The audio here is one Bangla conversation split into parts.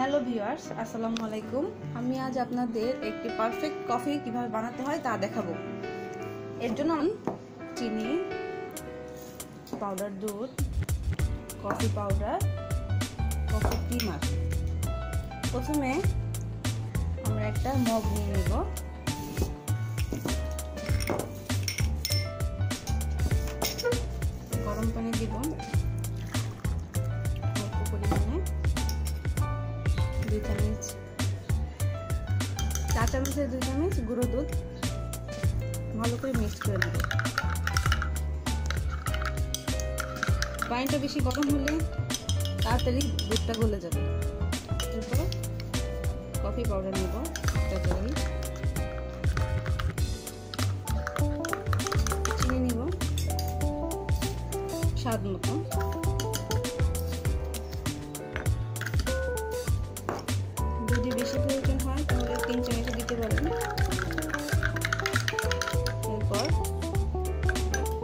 হ্যালো ভিউয়ার্স, আসসালামু আলাইকুম। আমি আজ আপনাদের একটি পারফেক্ট কফি কীভাবে বানাতে হয় তা দেখাবো। এর জন্য আমি চিনি পাউডার দুধ কফি পাউডার কফি ক্রিমার প্রথমে আমরা একটা মগ নিয়ে নেব। গরম পানি দিব। অল্প পরিমাণে। দুই চামচ। চা চামচের দুই চামচ গুঁড়ো দুধ। ভালো করে মিক্স করে নেব। পানিটা বেশি গরম হলে তাড়াতাড়ি দুধটা গলে যাবে। এরপর কফি পাউডার নেব একটা চামচ চিনি নিব। স্বাদ মতো। যদি বেশি প্রয়োজন হয়, তাহলে তিন চামচ দিতে পারেন এরপর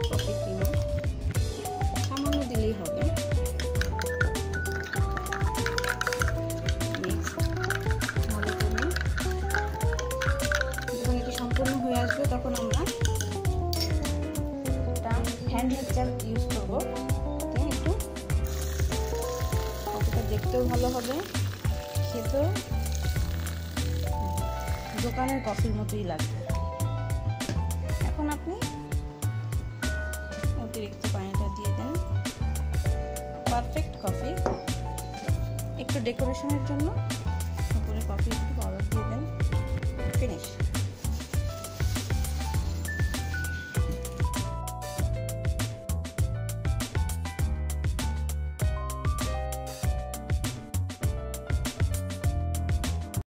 কফি কিনো সামান্য দিলেই হবে। যখন এটি সম্পূর্ণ হয়ে আসবে, তখন আমরা হ্যান্ড মিক্সচার ইউজ করব। একটু। কফিটা দেখতেও ভালো হবে। খেতেও দোকানের কফির মতোই লাগবে এখন আপনি অতিরিক্ত পানিটা দিয়ে দেন। Perfect coffee. একটু ডেকোরেশনের জন্য উপরে কফি একটু পাউডার দিয়ে দেন। ফিনিশ।